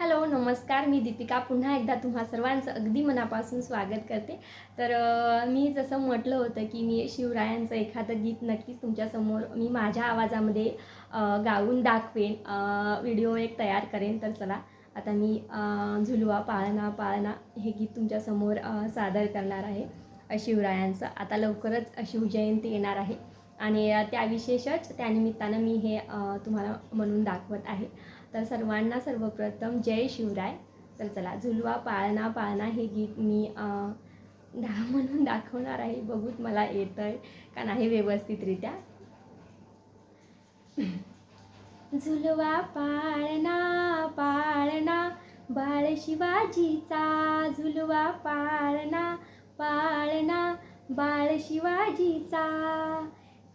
Hello नमस्कार. मी दीपिका. पुन्हा एकदा तुम्हा सर्वांचं अगदी मनापासून स्वागत करते. तर मी जसं म्हटलं होतं की मी शिवरायांचं एखादं गीत नक्कीच तुमच्यासमोर मी माझ्या आवाजामध्ये गाऊन दाखवेन. व्हिडिओ एक तयार करेन. तर चला आता मी झुलवा पाळणा पाळणा हे गीत तुमच्यासमोर सादर करणार आहे. शिवरायांचं. आता लवकरच शिवजयंती येणार आहे. आणि त्या विशेषच त्यानिमित्तानं मी हे तुम्हाला म्हणून दाखवत आहे. तर सर्वांना सर्वप्रथम जय शिवराय. तर चला झुलवा पाळणा पाळणा हे गीत मी अ, दा म्हणून दाखवणार आहे. बघूत मला येतं आहे का नाही व्यवस्थितरित्या. झुलवा पाळणा पाळणा बाळ शिवाजीचा झुलवा पाळणा पाळणा बाळ शिवाजीचा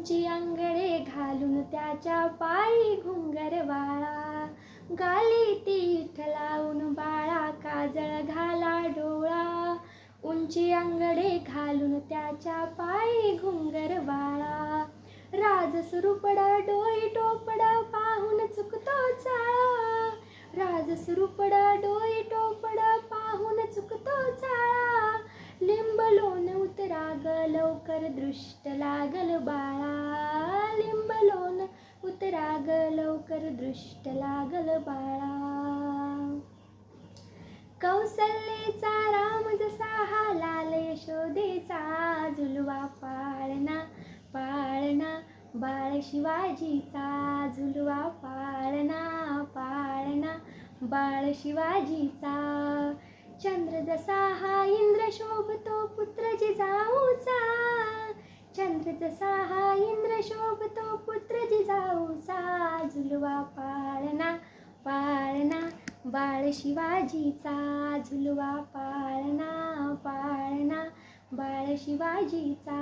उंची अंगडे घालून त्याच्या पायी घुंगर वाळा. गाली तीठ लावून बाळा काजळ घाला डोळा. उंची अंगडे घालून त्याच्या पायी घुंगर वाळा. राज सुरुपडा डोई टोपडा पाहून वर दृष्ट लागल बाळा लिंबलोन उतराग लवकर दृष्ट लागल बाळा. कौसल्येचा राम जसा हा लाल यशोदेचा झुलवा पाळणा पाळणा बाळ शिवाजीचा झुलवा पाळणा पाळणा बाळ शिवाजीचा. चंद्र जसा हा इंद्र शोभतो पुत्र जिजाऊचा शोभतो पुत्र जिजाऊ झुलवा पाळणा पाळणा. बाळ शिवाजीचा झुलवा पाळणा पाळणा. बाळ शिवाजीचा